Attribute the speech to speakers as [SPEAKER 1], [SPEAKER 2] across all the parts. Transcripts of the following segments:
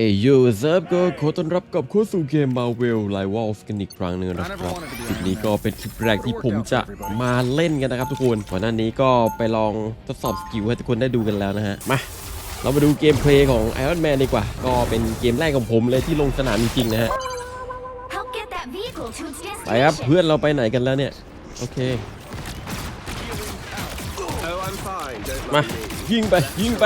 [SPEAKER 1] เอยยูเซิร์ฟก็ขอต้อนรับกลับเข้าสู่เกม Marvel Rivals กันอีกครั้งหนึ่งนะครับคลิปนี้ก็เป็นคลิปแรกที่ผมจะมาเล่นกันนะครับทุกคนก่อนหน้านี้ก็ไปลองทดสอบสกิลให้ทุกคนได้ดูกันแล้วนะฮะ มาเรามาดูเกมเพลย์ของ Iron Man ดีกว่า ก็เป็นเกมแรกของผมเลยที่ลงสนามจริงๆนะฮะ
[SPEAKER 2] Help get that vehicle to its
[SPEAKER 1] ไปครับ
[SPEAKER 2] destination.
[SPEAKER 1] เพื่อนเราไปไหนกันแล้วเนี่ย โอเค
[SPEAKER 3] Oh, I'm fine. Don't
[SPEAKER 1] มา
[SPEAKER 3] worry me.
[SPEAKER 1] ยิงไปยิงไป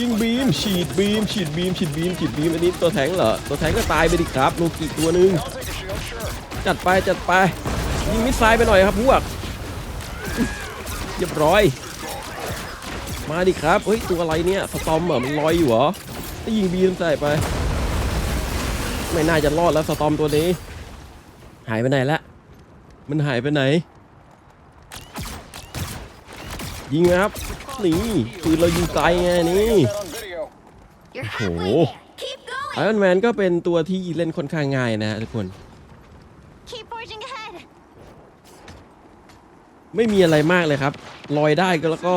[SPEAKER 1] ยิงบีมฉีดบีมฉีดบีมฉีดบีมฉีดบีมอันนี้ตัวแทงเหรอตัวแทงก็ตายไปดิครับโลกิตัวหนึงจัดไปจัดไปยิงมิสไซล์ไปหน่อยครับพวกเรียบร้อย มาดิครับเฮ้ยตัวอะไรเนี่ยสตอมเหรอมันลอยอยู่เหรอยิงบีมใส่ไป ไม่น่าจะรอดแล้วสตอมตัวนี้ หายไปไหนละมันหายไปไหน ยิงนะครับ นี่ปืนเรายิงไกลไงนี่
[SPEAKER 2] You're
[SPEAKER 1] Oh.
[SPEAKER 2] halfway there. Keep
[SPEAKER 1] ไอ
[SPEAKER 2] going.
[SPEAKER 1] รอนแมนก็เป็นตัวที่เล่นค่อนข้างง่ายนะฮะทุกคน
[SPEAKER 2] Keep forging ahead.
[SPEAKER 1] ไม่มีอะไรมากเลยครับ ลอยได้ก็แล้วก็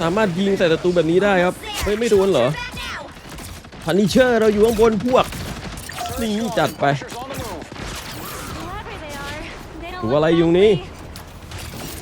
[SPEAKER 1] สามารถยิงใส่ศัตรูแบบนี้ได้ครับเฮ้ยไม่โดนเหรอ
[SPEAKER 2] Back now.
[SPEAKER 1] พันนิเชอร์เราอยู่ข้างบนพวก นี่จัดไป
[SPEAKER 2] Whoever they are, they don't
[SPEAKER 1] ตัว
[SPEAKER 2] look
[SPEAKER 1] อะไรอยู่นี่
[SPEAKER 2] friendly.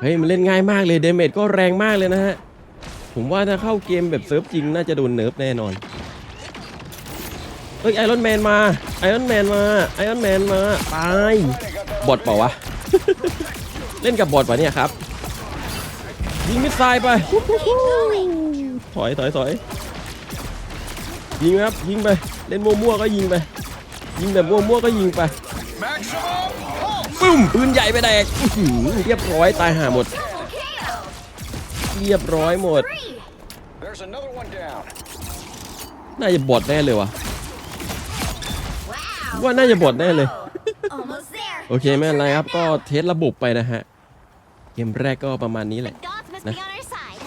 [SPEAKER 1] เฮ้ยมันเล่นง่ายมากเลยเดเมจก็แรงมากเลยนะฮะ ผมว่าถ้าเข้าเกมแบบเซิร์ฟจริงน่าจะโดนเนิร์ฟแน่นอนเฮ้ยไอรอนแมนมาไอรอนแมนมาไอรอนแมนมาตายบอทเปล่าวะ เล่นกับบอทปะเนี่ยครับ ยิงมิสไซล์ไป ถอยถอยถอยยิงครับยิงไป เล่นมั่วๆก็ยิงไป ยิงแบบมั่วๆก็ยิงไป ปึ้มปืนใหญ่ไปแดกอื้อหือเรียบร้อยตายห่าหมด
[SPEAKER 2] KO.
[SPEAKER 1] เรียบร้อยหมด
[SPEAKER 2] Three.
[SPEAKER 3] There's another one down.
[SPEAKER 1] น่าจะบอทแน่เลยวะ
[SPEAKER 2] Wow.
[SPEAKER 1] ว่าน่าจะบอทแน่เลย
[SPEAKER 2] Almost there.
[SPEAKER 1] โอเคไม่เป็นไรครับก็เทสระบบไปนะฮะ เกมแรกก็ประมาณนี้แหละ
[SPEAKER 2] Gods must
[SPEAKER 1] Nah.
[SPEAKER 2] be on our side.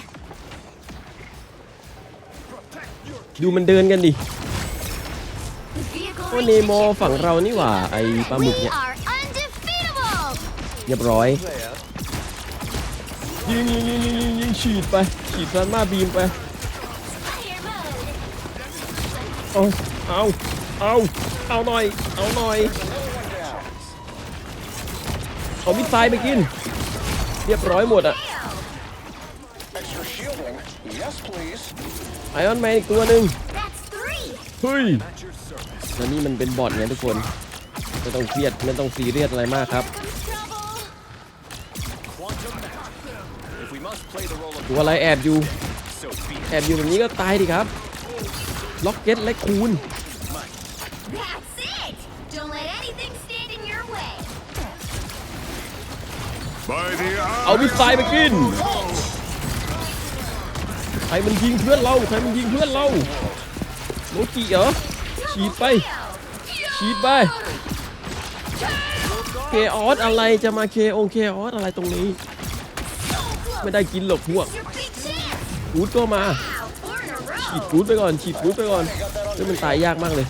[SPEAKER 1] ดูมันเดินกันดิ
[SPEAKER 2] The vehicle
[SPEAKER 1] ก็
[SPEAKER 2] reached
[SPEAKER 1] เน
[SPEAKER 2] a
[SPEAKER 1] โม
[SPEAKER 2] checkpoint.
[SPEAKER 1] ฝั่งเรานี่หว่า ไอปลาหมึก
[SPEAKER 2] We
[SPEAKER 1] เนี่ย
[SPEAKER 2] are undefeatable.
[SPEAKER 1] เรียบร้อย ยิงยิงยิงยิงยิงยิงฉีดไป ฉีดพลาสมาบีมไป เอา เอา เอา เอาหน่อย เอาหน่อย เอามิสไซล์ไปกิน เรียบร้อยหมดอะไอออนแมนอีกตัวหนึ่งเฮ้ยแล้วนี่มันเป็นบอทไงทุกคน ไม่ต้องเครียด ไม่ต้องซีเรียสอะไรมากครับ ตัวอะไรแอบอยู่
[SPEAKER 3] so be
[SPEAKER 1] แอบอยู่แบบนี้ก็ตายดิครับ ล็อกเก็ตและคูณ
[SPEAKER 2] That's it. Don't let anything stand in your way.
[SPEAKER 3] By the
[SPEAKER 1] เอามิสไซล์ไปกิน ใครมันยิงเพื่อนเรา ใครมันยิงเพื่อนเราโลกิเหรอ ฉีดไป ฉีดไป เคออสอะไรจะมาเคองเคออสอะไรตรงนี้ ไม่ได้กินหรอกพวก
[SPEAKER 2] Your big chance.
[SPEAKER 1] กูดก็มาฉีด
[SPEAKER 2] row.
[SPEAKER 1] กูดไปก่อนฉีดกูดไปก่อนเฮ้ยมันตายยากมากเลย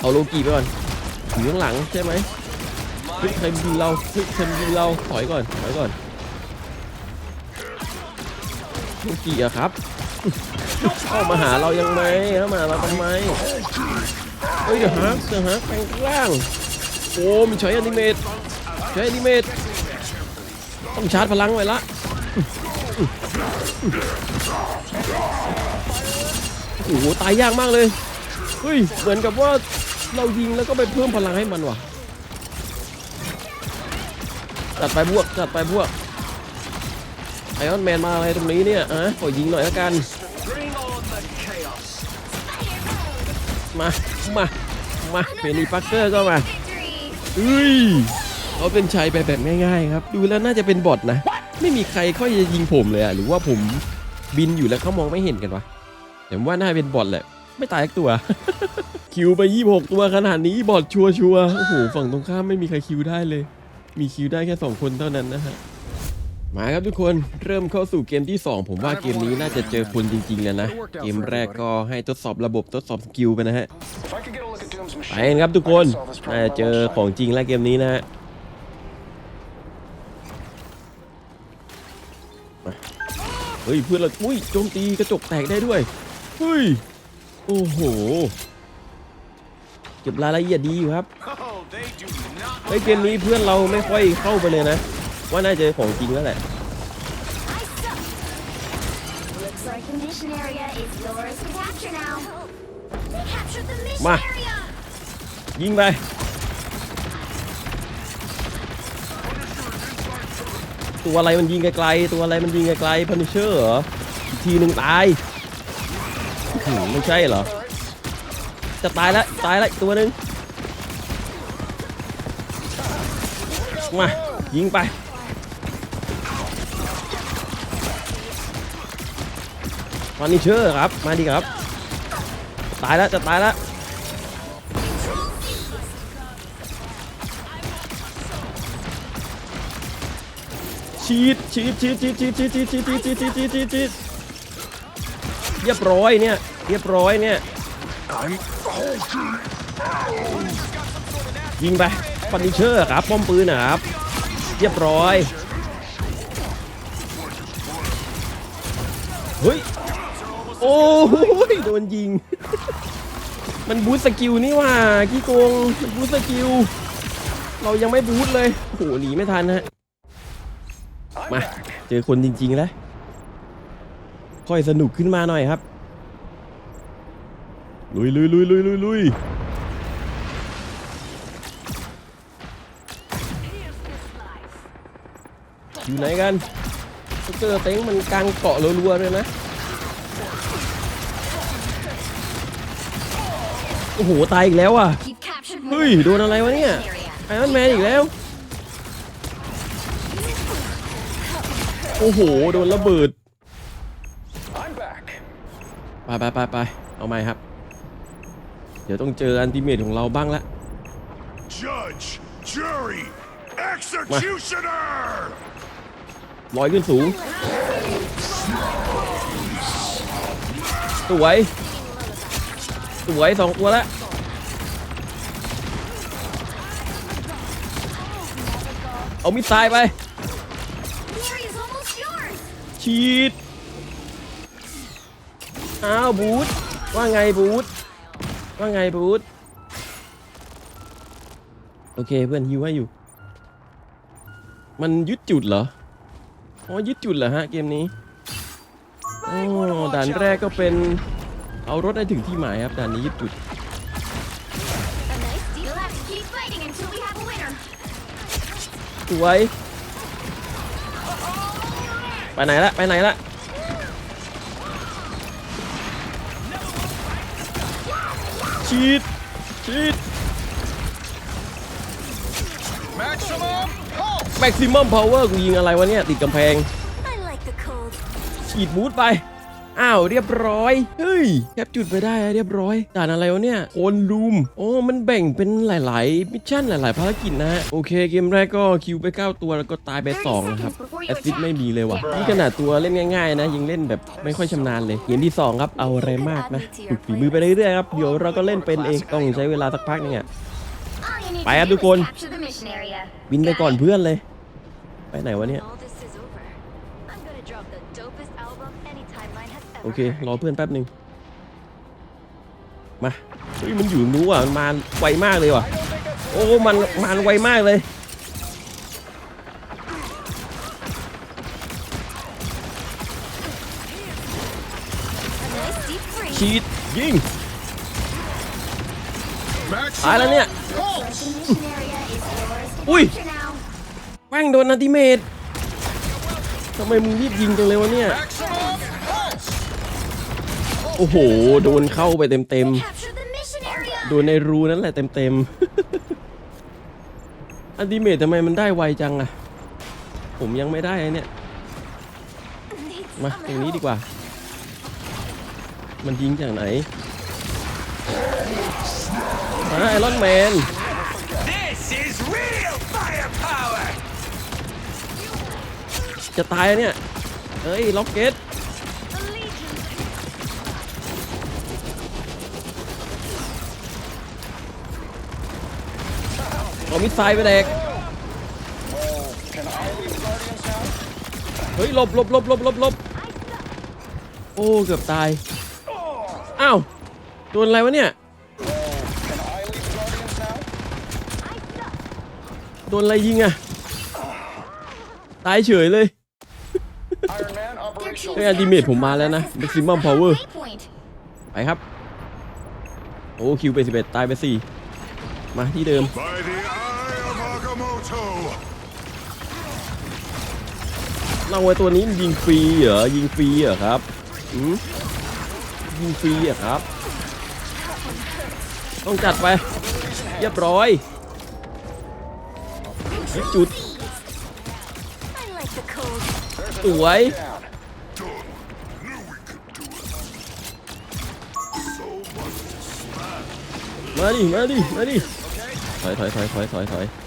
[SPEAKER 1] เอาโลกิไปก่อนอยู่ข้างหลังใช่ไหมเฮ้ยใครยิงเราเฮ้ยใครยิงเราถอยก่อนถอยก่อนโลกิอะครับเข้ามาหาเรายังไงเข้ามาหาเราทำไมเฮ้ยเดี๋ยวฮักเดี๋ยวฮักแปลงร่างโอ้มันใช้อนิเมตใช้อนิเมต ต้องชาร์จพลังไว้ละโอ้โหตายยากมากเลย เฮ้ย เหมือนกับว่าเรายิงแล้วก็ไปเพิ่มพลังให้มันว่ะ จัดไปบวก จัดไปบวก ไอออนแมนมาอะไรตรงนี้เนี่ยอะขอยิงหน่อยล้วกัน มา มา มาเพนีปักเกอร์ก็มาเฮ้ย เขาเป็นชัยไปแบบง่าย ๆ ครับ ดูแล้วน่าจะเป็นบอทนะ ไม่มีใครค่อยจะยิงผมเลยอะหรือว่าผมบินอยู่แล้วเขามองไม่เห็นกันวะแต่ว่าน่าเป็นบอทแหละ ไม่ตายสักตัว คิวไป 26 ตัวขนาดนี้บอทชัวชัวร์ๆโอ้โหฝั่งตรงข้ามไม่มีใครคิวได้เลย มีคิวได้แค่2คนเท่านั้นนะฮะมาครับทุกคนเริ่มเข้าสู่เกมที่ 2 ผมว่าเกมนี้น่าจะเจอคนจริงๆแล้วนะ เกมแรกก็ให้ทดสอบระบบทดสอบสกิลไปนะฮะไปกันครับทุกคนน่าจะเจอของจริงแล้วเกมนี้นะฮะ เฮ้ยเพื่อนเราอุ้ยโจมตีกระจกแตกได้ด้วยเฮ้ยโอ้โหเก็บรายละเอียดดีอยู่ครับ
[SPEAKER 3] Oh, they do not.
[SPEAKER 1] เฮ้ยเกมนี้เพื่อนเราไม่ค่อยเข้าไปเลยนะ ว่าน่าจะของจริงแล้วแหละ
[SPEAKER 2] I suck. Looks like the mission
[SPEAKER 1] ตัวอะไรมันยิงไกลๆตัวอะไรมันยิงไกลๆพันเชอร์เหรออีกทีหนึ่งตายไม่ใช่เหรอ จะตายแล้วตายแล้วตัวหนึ่งมายิงไปพันเชอร์ครับมาดีครับ ตายแล้วจะตายแล้ว ชีดชีดชีดชีดชีดชีดชีดชีดชีดชีดชีดชีดชีดชีดเรียบร้อยเนี่ยเรียบร้อยเนี่ยยิงไปฟันนิเชอร์ครับป้อมปืนนะครับเรียบร้อยเฮ้ยโอ้ยโดนยิง มันบูสต์สกิลนี่ว่าขี้โกงมันบูสต์สกิลเรายังไม่บูสต์เลยโอ้โหหนีไม่ทันฮะ มา เจอคนจริงๆแล้ว ค่อยสนุกขึ้นมาหน่อยครับ ลุยลุยลุยลุยลุยลุยอยู่ไหนกันสเกอร์เต็งมันกลางเกาะรัวๆเลยนะ โอ้โห ตายอีกแล้วอะ เฮ้ย โดนอะไรวะเนี่ยไอรอนแมนอีกแล้ว โอ้โห โดนระเบิด
[SPEAKER 4] I'm back.
[SPEAKER 1] ไปไปไปไปเอาไหมครับ เดี๋ยวต้องเจออันติเมทของเราบ้างละ
[SPEAKER 5] Judge, jury, executioner!
[SPEAKER 1] ลอยขึ้นสูง สวย สวยสองตัวแล้วเอามิดตายไป ฉีดอ้าวบูธว่าไงบูธว่าไงบูธโอเคเพื่อนฮิวให้อยู่ มันยึดจุดเหรอ อ๋อยึดจุดเหรอฮะเกมนี้โอ้ด่านแรกก็เป็นเอารถได้ถึงที่หมายครับด่านนี้ยึดจุด
[SPEAKER 2] A nice deal.
[SPEAKER 1] ไปไหนละไปไหนละชีดชีด
[SPEAKER 3] Maximum pulse.
[SPEAKER 1] แม็กซิมัมพาวเวอร์กูยิงอะไรวะเนี่ย ติดกำแพง
[SPEAKER 2] I like the cold.
[SPEAKER 1] ฉีดบูทไป อ้าวเรียบร้อย เฮ้ยแคปจุดไปได้อะเรียบร้อยด่านอะไรวะเนี่ยโคนรูมโอ้มันแบ่งเป็นหลาย ๆ มิชชั่นหลาย ๆ ภารกิจนะฮะโอเคเกมแรกก็คิวไป 9 ตัวแล้วก็ตายไป2นะครับแอสซิดไม่มีเลยว่ะนี่ขนาดตัวเล่นง่าย ๆ นะยังเล่นแบบไม่ค่อยชำนาญเลยเกมที่ 2 ครับเอาอะไรมากนะฝึกฝีมือไปเรื่อย ๆ ครับเดี๋ยวเราก็เล่นเป็นเองต้องใช้เวลาสักพักนึงอะ
[SPEAKER 2] All you need
[SPEAKER 1] Bye,
[SPEAKER 2] to do is
[SPEAKER 1] Abdukon.
[SPEAKER 2] capture the mission area.
[SPEAKER 1] บินไปก่อนเพื่อนเลย ไปไหนวะเนี่ย โอเค รอเพื่อนแป๊บหนึ่งมาเฮ้ยมันอยู่นู้นอะมันมาไวมากเลยว่ะ โอ้ มันมันไวมากเลยฉีดยิงตายแล้วเนี่ย
[SPEAKER 3] pulse.
[SPEAKER 2] The mission area is yours to
[SPEAKER 1] Ui.
[SPEAKER 2] capture now.
[SPEAKER 1] แม่งโดนอันติเมตทำไมมึงรีบยิงจังเลยวะเนี่ย โอ้โห โดนเข้าไปเต็ม
[SPEAKER 2] Capture the mission area.
[SPEAKER 1] ๆโดนในรูนั่นแหละเต็มๆ อันติเมตทำไมมันได้ไวจังอะผมยังไม่ได้อะเนี่ย
[SPEAKER 2] Need
[SPEAKER 1] มา
[SPEAKER 2] some
[SPEAKER 1] ตรงนี้
[SPEAKER 2] help.
[SPEAKER 1] ดีกว่า มันยิงจากไหนไอรอนแมน
[SPEAKER 3] This is real firepower!
[SPEAKER 1] จะตายเนี่ย เฮ้ย ล็อกเก็ต เอามิสไซล์ไปแดก
[SPEAKER 4] Can I lead the Guardians now?
[SPEAKER 1] เฮ้ยหลบหลบหลบหลบหลบหลบโอ้เกือบตายอ้าวโดนอะไรวะเนี่ย
[SPEAKER 4] Can I lead the Guardians now?
[SPEAKER 1] โดนอะไรยิงอะตายเฉยเลย
[SPEAKER 4] Iron Man, operational.
[SPEAKER 1] เฮ้ยอัลติเมทผมมาแล้วนะ maximum power
[SPEAKER 2] Waypoint.
[SPEAKER 1] ไปครับ โอ้คิวไป11ตายไป4มาที่เดิม เราไว้ตัวนี้ยิงฟรีเหรอ ยิงฟรีเหรอครับอืมยิงฟรีเหรอครับ ต้องจัดไป เรียบร้อยจุดสวยมาดิ มาดิ มาดิ ถอยถอยถอยถอยถอยถอย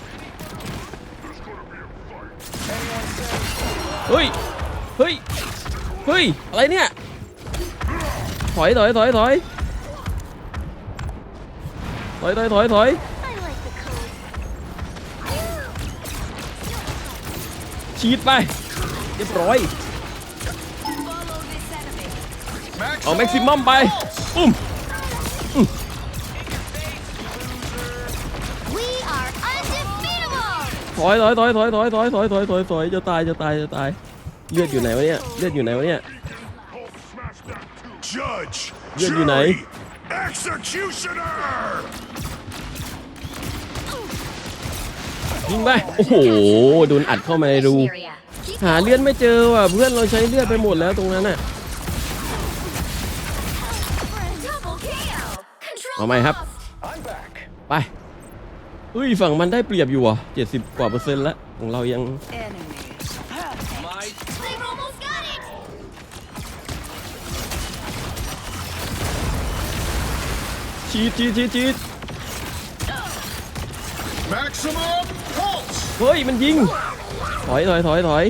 [SPEAKER 1] เฮ้ย เฮ้ย เฮ้ย อะไรเนี่ย ถอยถอยถอยถอยถอยถอยถอยถอย
[SPEAKER 6] I like the cold.
[SPEAKER 1] ฉีดไป เรียบร้อย เอาแม็กซิมัมไปปุ้ม ถอยถอยถอยถอยถอยถอยถอยถอยถอยถอยจะตายจะตายจะตายเลือดอยู่ไหนวะเนี่ยเลือดอยู่ไหนวะเนี่ย
[SPEAKER 5] Judge!
[SPEAKER 1] Yan yun ay.
[SPEAKER 5] Jury! Executioner!
[SPEAKER 1] ยิงไปโอ้โหโดนอัดเข้ามาในรู
[SPEAKER 2] Area.
[SPEAKER 1] หาเลือดไม่เจอว่ะเพื่อนเราใช้เลือดไปหมดแล้วตรงนั้นน่ะ
[SPEAKER 2] Double KO. Control.
[SPEAKER 1] เอาไหมครับ
[SPEAKER 2] lost.
[SPEAKER 4] I'm back.
[SPEAKER 1] ไป เฮ้ยฝั่งมันได้เปรียบอยู่อะ70 กว่าเปอร์เซ็นต์แล้วของเรายัง
[SPEAKER 6] Enemies.
[SPEAKER 2] They've almost got it.
[SPEAKER 1] ชีดชีดชีดชีด
[SPEAKER 3] Maximum pulse!
[SPEAKER 1] เฮ้ย มันยิง ถอยถอยถอยถอย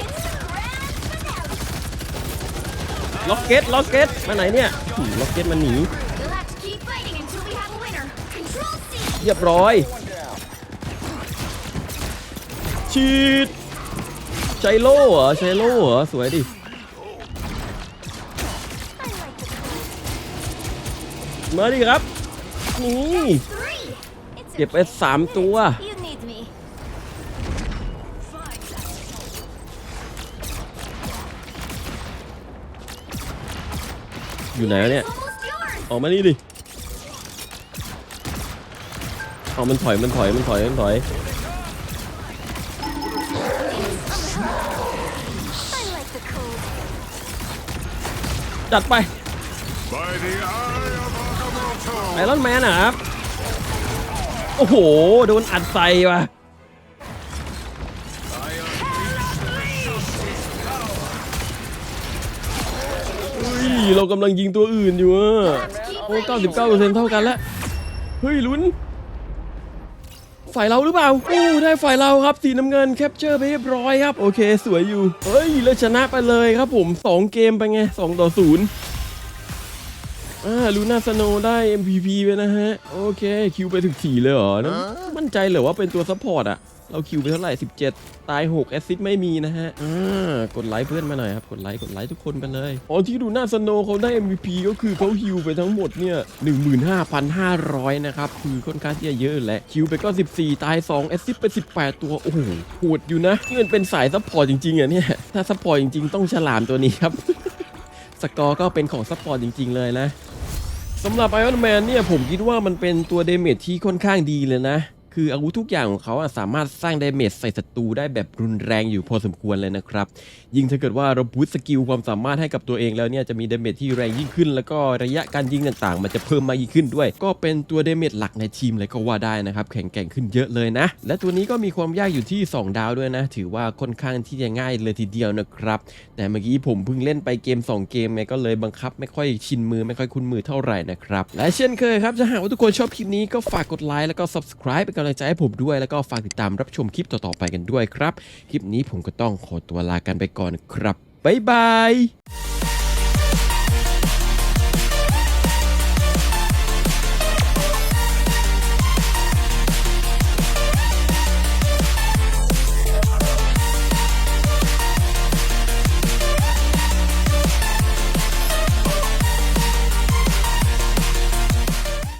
[SPEAKER 2] It's the grand finale.
[SPEAKER 1] ล็อกเก็ตล็อกเก็ตมาไหนเนี่ยอืมล็อกเก็ตมันหนี เรียบร้อยชีดใช้โล่เหรอใช้โล่เหรอสวยดิมาดิครับ นี่เก็บไปสามตัวอยู่ไหนเนี่ย ออกมานี่ดิ เอามันถอยมันถอยมันถอยมันถอยจัดไปไอรอนแมนนะครับ โอ้โห โดนอัดใส่ว่ะเฮ้ยเรากำลังยิงตัวอื่นอยู่อะ
[SPEAKER 2] Keep
[SPEAKER 1] โอ้
[SPEAKER 2] fighting.
[SPEAKER 1] 99%เท่ากันแล้ว เฮ้ยลุ้น ฝ่ายเราหรือเปล่าโอ้ได้ฝ่ายเราครับสีน้ำเงินแคปเจอร์ไปเรียบร้อยครับ โอเค สวยอยู่ เฮ้ยแล้วชนะไปเลยครับผม 2 เกมไปไง2ต่อ0 อ่าลูน่าสโนได้ MVP ไปนะฮะ โอเค คิวไปถึง4เลยเหรอนะมั่นใจเหรอว่าเป็นตัวซัพพอร์ตอะเราคิวไปเท่าไหร่ 17 ตาย 6 แอสซิสไม่มีนะฮะ อ่า กดไลค์เพื่อนมาหน่อยครับ กดไลค์ กดไลค์ทุกคนไปเลย อ๋อ ที่ดูน่าสโนเขาได้ MVP ก็คือเขาคิวไปทั้งหมดเนี่ย 15,500 นะครับ คือค่อนข้างที่จะเยอะแหละ คิวไปก็ 14 ตาย 2 แอสซิสไป 18 ตัว โอ้โหโหดอยู่นะ นี่มันเป็นสายซัพพอร์ตจริงๆอะเนี่ย ถ้าซัพพอร์ตจริงๆ ต้องฉลามตัวนี้ครับ สกอร์ก็เป็นของซัพพอร์ตจริง ๆ เลยนะสำหรับ Iron Man เนี่ยผมคิดว่ามันเป็นตัวเดเมจที่ค่อนข้างดีเลยนะ คืออาวุธทุกอย่างของเขาสามารถสร้างไดเมจใส่ศัตรูได้แบบรุนแรงอยู่พอสมควรเลยนะครับ ยิ่งถ้าเกิดว่าเราบูสต์สกิลความสามารถให้กับตัวเองแล้วเนี่ยจะมีดเมจที่แรงยิ่งขึ้น แล้วก็ระยะการยิงต่างๆ มันจะเพิ่มมากยิ่งขึ้นด้วย ก็เป็นตัวไดเมจหลักในทีมเลยก็ว่าได้นะครับแข็งแกร่งขึ้นเยอะเลยนะ และตัวนี้ก็มีความยากอยู่ที่ 2 ดาวด้วยนะ ถือว่าค่อนข้างที่จะง่ายเลยทีเดียวนะครับแต่เมื่อกี้ผมเพิ่งเล่นไปเกม 2 เกมไงก็เลยบังคับ ไม่ค่อยชินมือไม่ค่อยคุ้นมือเท่าไหร่นะครับและเช่นเคยครับจะหากว่าทุกคนชอบคลิปนี้ก็ฝากกดไลค์แล้วก็ subscribe เป็นกำลังใจให้ผมด้วยแล้วก็ฝากติดตามรับชมคลิปต่อๆไปกันด้วยครับ คลิปนี้ผมก็ต้องขอตัวลากันไปก่อนครับบ๊ายบาย